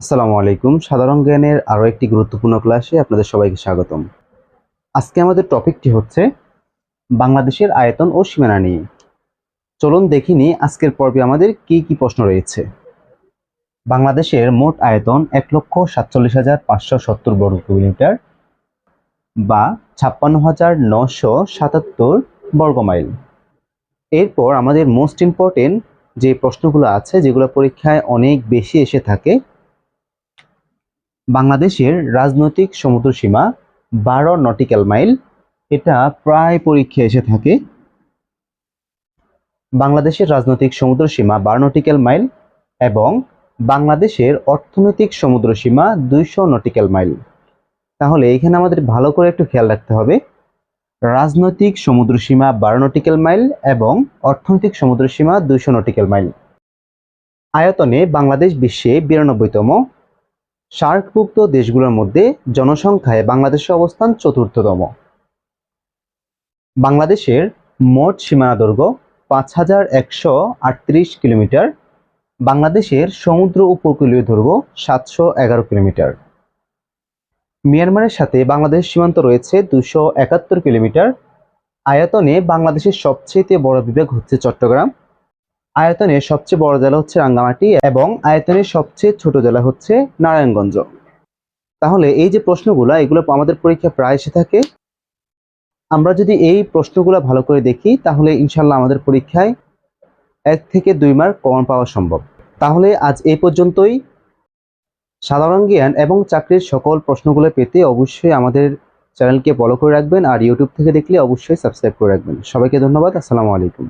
আসসালামু আলাইকুম। সাধারণ জ্ঞানের আরও একটি গুরুত্বপূর্ণ ক্লাসে আপনাদের সবাইকে স্বাগতম। আজকে আমাদের টপিকটি হচ্ছে বাংলাদেশের আয়তন ও সীমানা নিয়ে। চলুন দেখিনি আজকের পর্বে আমাদের কি কি প্রশ্ন রয়েছে। বাংলাদেশের মোট আয়তন এক লক্ষ সাতচল্লিশ হাজার পাঁচশো সত্তর বর্গ কিলোমিটার বা ছাপ্পান্ন হাজার নশো সাতাত্তর বর্গ মাইল। এরপর আমাদের মোস্ট ইম্পর্টেন্ট যে প্রশ্নগুলো আছে, যেগুলো পরীক্ষায় অনেক বেশি এসে থাকে বাংলাদেশের রাজনৈতিক সমুদ্র সীমা বারো নটিক্যাল মাইল। এটা প্রায় পরীক্ষা এসে থাকে। বাংলাদেশের রাজনৈতিক সমুদ্র সীমা বারো নটিক্যাল মাইল এবং বাংলাদেশের অর্থনৈতিক সমুদ্র সীমা দুইশো নটিক্যাল মাইল। তাহলে এখানে আমাদের ভালো করে একটু খেয়াল রাখতে হবে। রাজনৈতিক সমুদ্র সীমা বারো নটিক্যাল মাইল এবং অর্থনৈতিক সমুদ্র সীমা দুইশো নটিক্যাল মাইল। আয়তনে বাংলাদেশ বিশ্বে বিরানব্বইতম সার্কভুক্ত দেশগুলোর মধ্যে জনসংখ্যায় বাংলাদেশের অবস্থান চতুর্থতম। বাংলাদেশের মোট সীমানা দৈর্ঘ্য পাঁচ হাজার একশো আটত্রিশ কিলোমিটার। বাংলাদেশের সমুদ্র উপকূলীয় দৈর্ঘ্য সাতশো এগারো কিলোমিটার। মিয়ানমারের সাথে বাংলাদেশ সীমান্ত রয়েছে দুশো একাত্তর কিলোমিটার। আয়তনে বাংলাদেশের সবচেয়ে বড় বিভাগ হচ্ছে চট্টগ্রাম। আয়তনের সবচেয়ে বড় জেলা হচ্ছে রাঙ্গামাটি এবং আয়তনের সবচেয়ে ছোট জেলা হচ্ছে নারায়ণগঞ্জ। তাহলে এই যে প্রশ্নগুলো, এগুলো আমাদের পরীক্ষা প্রায় এসে থাকে। আমরা যদি এই প্রশ্নগুলো ভালো করে দেখি, তাহলে ইনশাল্লাহ আমাদের পরীক্ষায় এক থেকে দুই মার্ক কমন পাওয়া সম্ভব। তাহলে আজ এই পর্যন্তই। সাধারণ জ্ঞান এবং চাকরির সকল প্রশ্নগুলো পেতে অবশ্যই আমাদের চ্যানেলকে ফলো করে রাখবেন আর ইউটিউব থেকে দেখলে অবশ্যই সাবস্ক্রাইব করে রাখবেন। সবাইকে ধন্যবাদ। আসসালামু আলাইকুম।